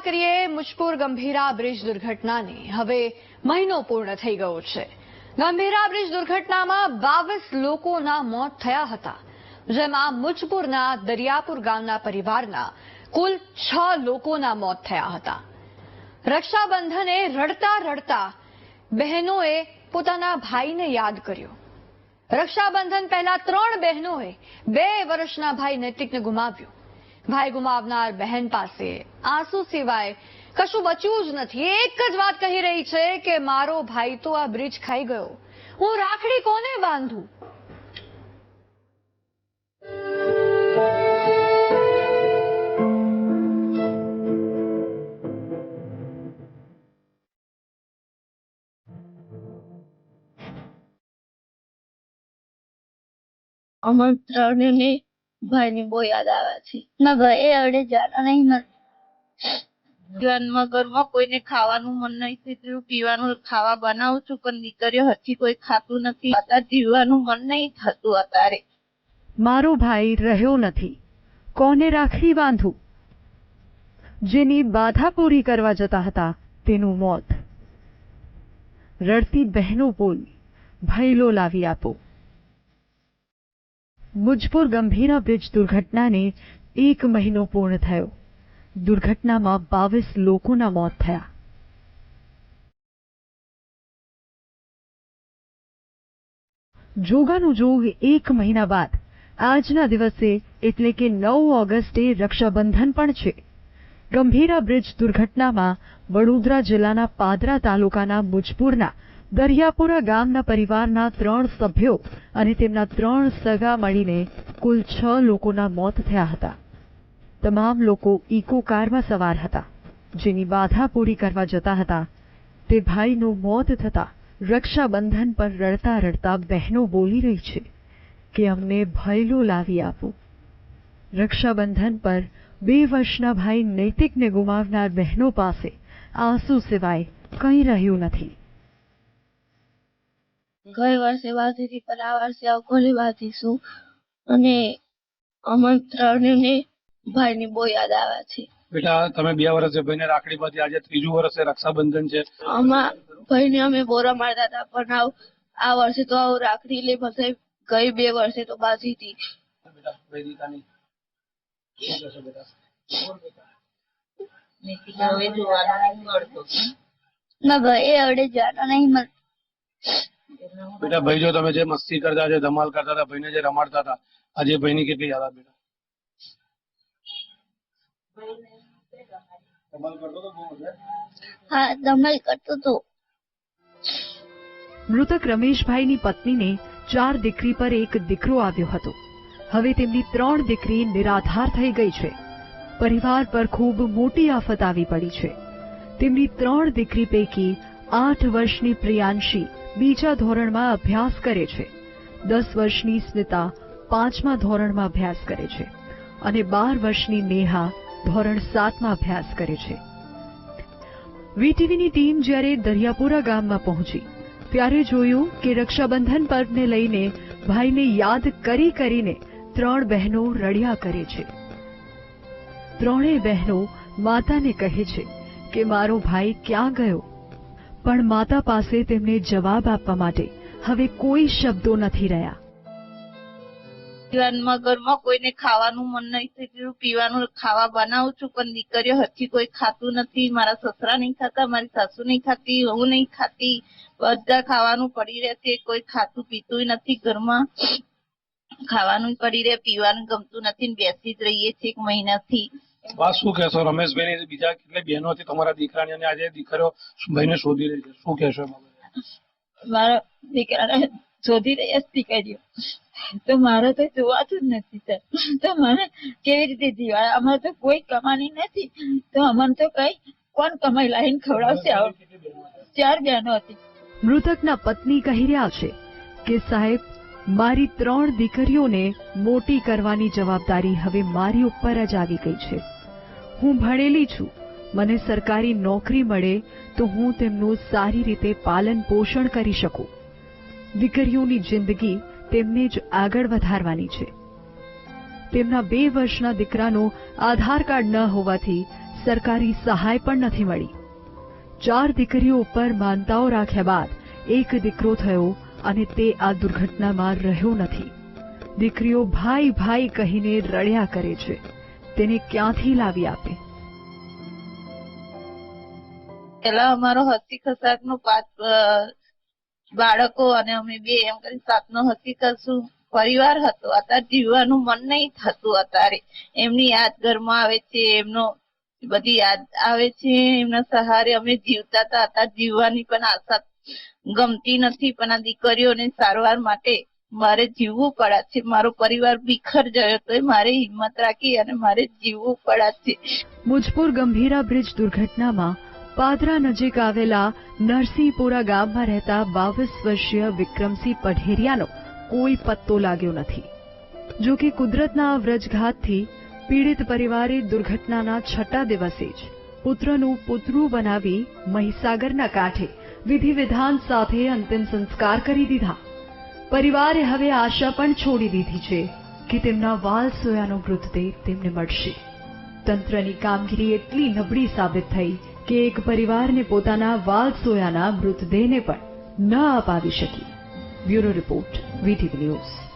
વાત કરીએ મુજપુર ગંભીરા બ્રિજ દુર્ઘટનાની. હવે મહિનો પૂર્ણ થઈ ગયો છે. ગંભીરા બ્રિજ દુર્ઘટનામાં બાવીસ લોકોના મોત થયા હતા. જેમાં મુજપુરના દરિયાપુર ગામના પરિવારના કુલ છ લોકોના મોત થયા હતા. રક્ષાબંધને રડતા રડતા બહેનોએ પોતાના ભાઈને યાદ કર્યો. રક્ષાબંધન પહેલા ત્રણ બહેનોએ બે વર્ષના ભાઈ નૈતિકને ગુમાવ્યો. ભાઈ ગુમાવનાર બહેન પાસે. આંસુ સિવાય કશું બચ્યું જ નથી. એક જ વાત કહી રહી છે કે મારો ભાઈ તો આ બ્રિજ ખાઈ ગયો. હું રાખડી કોને બાંધું? અમર ત્રણેયને ભાઈની બહુ યાદ આવે છે. ના ભાઈ, એ અડે જાતા નહીં મને જીવનમાં ઘરમાં કોઈને ખાવાનું મન નહીં થતું પીવાનું, ખાવા બનાવું છું, પણ દીકરીઓ હજી કોઈ ખાતું નથી. અત્યારે જીવવાનું મન નહીં થતું અત્યારે. મારો ભાઈ રહ્યો નથી. કોને રાખડી બાંધું? જેની બાધા પૂરી કરવા જતા હતા તેનું મોત. રડતી બહેનો બોલ ભયલો લાવી આપો. મુજપુર ગંભીરા બ્રિજ દુર્ઘટનાને એક મહિનો પૂર્ણ થયો. દુર્ઘટનામાં બાવીસ લોકોના મોત થયા. જોગાનું જોગ એક મહિના બાદ, આજના દિવસે એટલે કે નવ ઓગસ્ટે રક્ષાબંધન પણ છે. ગંભીરા બ્રિજ દુર્ઘટનામાં વડોદરા જિલ્લાના પાદરા તાલુકાના મુજપુરના દરિયાપુરા ગામના પરિવારના ત્રણ સભ્યો અને તેમના ત્રણ સગા મળીને કુલ છ લોકોના મોત થયા હતા. તમામ લોકો ઇકો કારમાં સવાર હતા. જેની બાધા પૂરી કરવા જતા હતા. તે ભાઈનું મોત થતા રક્ષાબંધન પર રડતા રડતા બહેનો બોલી રહી છે કે અમને ભયલો લાવી આપો. રક્ષાબંધન પર બે વર્ષના ભાઈ નૈતિકને ગુમાવનાર બહેનો પાસે આંસુ સિવાય કંઈ રહ્યું નથી. ગઈ વર્ષે બાંધીથી પણ આ વર્ષે અવકોલી બાંધીશું અને અમર ભાઈ ભાઈની બહુ યાદ આવે છે. બેટા તમે બે વર્ષે ભાઈને રાખડી બાંધી આજે ત્રીજું વર્ષે રક્ષાબંધન છે. આમાં ભાઈને અમે બોરા મારતા હતા પણ આવ આ વર્ષે તો આવું રાખડી લે બધે ગઈ બે વર્ષે તો બાંધી હતી. ના ભાઈ એ અડે જાતા નહીં મને બેટા ભાઈ જો તમે જે મસ્તી કરતા જે ધમાલ કરતા હતા ભાઈને જે રમાડતા હતા આજે ભાઈની કેટલી યાદ આવે બેટા ધમાલ કરતો તો બહુ મજા હા તમે કરતો તો. મૃતક રમેશભાઈની પત્નીને ચાર દીકરી પર એક દીકરો આવ્યો હતો. હવે તેમની ત્રણ દીકરી નિરાધાર થઈ ગઈ છે. પરિવાર પર ખૂબ મોટી આફત આવી પડી છે. તેમની ત્રણ દીકરી પૈકી આઠ વર્ષની પ્રિયાંશી બીજા ધોરણમાં અભ્યાસ કરે છે. દસ વર્ષની સ્મિતા પાંચમા ધોરણમાં અભ્યાસ કરે છે અને બાર વર્ષની નેહા ધોરણ સાતમાં અભ્યાસ કરે છે. વીટીવીની ટીમ જ્યારે દરિયાપુરા ગામમાં પહોંચી, ત્યારે જોયું કે રક્ષાબંધન પર્વને લઈને ભાઈને યાદ કરી કરીને ત્રણ બહેનો રડ્યા કરે છે. ત્રણેય બહેનો માતાને કહે છે કે, મારો ભાઈ ક્યાં ગયો? પણ માતા પાસે તેમને જવાબ આપવા માટે હવે કોઈ શબ્દો નથી રહ્યા. ઘરમાં કોઈને ખાવાનું મન નહીં થતું પીવાનું, ખાવા બનાવું છું, પણ દીકરીઓ હજી કોઈ ખાતું નથી, મારા સસરા નહીં ખાતા, મારી સાસુ નહીં ખાતી હું નહીં ખાતી, બધા ખાવાનું પડી રહે છે કોઈ ખાતું પીતું નથી ઘરમાં. ખાવાનું પડી રહે, પીવાનું ગમતું નથી બેસી જ રહીએ છીએ એક મહિનાથી. બા શું કહેશો રમેશભાઈ બીજા કેટલી બહેનો હતી તમારા દીકરાની અને આજે દીકરીઓ ભાઈને શોધી રહી છે? શું કહેશો મારા દીકરાને શોધી રહ્યા છે દીકરીઓ. તો મારે તો જોવાતું જ નથી સર. તો મને કેવી રીતે જીવાય? અમારે તો કોઈ કમાણી નથી. તો અમને તો કઈ કોણ કમાઈ? લાવીને ખવડાવશે આવું. ચાર બહેનો હતી. મૃતકના પત્ની કહી રહ્યા છે કે સાહેબ મારી ત્રણ દીકરીઓને મોટી કરવાની જવાબદારી હવે મારી ઉપર જ આવી ગઈ છે. હું ભણેલી છું. મને સરકારી નોકરી મળે તો હું તેમનું સારી રીતે પાલન પોષણ કરી શકું. દીકરીઓની જિંદગી તેમને જ આગળ વધારવાની છે. તેમના બે વર્ષના દીકરાનો આધાર કાર્ડ ન હોવાથી સરકારી સહાય પણ નથી મળી. ચાર દીકરીઓ ઉપર માનતાઓ રાખ્યા બાદ એક દીકરો થયો અને તે આ દુર્ઘટનામાં રહ્યો નથી. દીકરીઓ ભાઈ ભાઈ કહીને રડ્યા કરે છે. તેને ક્યાંથી લાવી આપે? પેલા અમારો હસી ખસાક પાંચ બાળકો અને અમે બે એમ કરી સાત નો હસી કરશું પરિવાર હતો. અત્યારે જીવવાનું મન નહીં થતું અત્યારે. એમની યાદ ઘરમાં આવે છે, એમનો બધી યાદ આવે છે, એમના સહારે અમે જીવતા હતા. અત્યારે જીવવાની પણ આશા ગમતી નથી, પણ આ દીકરીઓને સારવાર માટે મારે જીવવું પડાશે મારો પરિવાર બિખર ગયો તો મારે હિંમત રાખી અને મારે જીવવું પડાશે મુજપુર ગંભીરા બ્રિજ દુર્ઘટનામાં પાદરા નજીક આવેલા નરસિંહપુરા ગામમાં રહેતા બાવીસ વર્ષીય વિક્રમસિંહ પઢેરિયાનો કોઈ પત્તો લાગ્યો નથી. જો કે કુદરતના વ્રજઘાતથી પીડિત પરિવારે દુર્ઘટનાના છઠ્ઠા દિવસે જ પુત્રનું પુત્રું બનાવી મહીસાગરના કાંઠે વિધિ વિધાન સાથે અંતિમ સંસ્કાર કરી દીધા. પરિવારે હવે આશા પણ છોડી દીધી છે કે તેમના વાલ સોયાનો મૃતદેહ તેમને મળશે. તંત્રની કામગીરી એટલી નબળી સાબિત થઈ કે એક પરિવારને પોતાના વાલ સોયાના મૃતદેહને પણ ન અપાવી શકી. Bureau report, VTV news.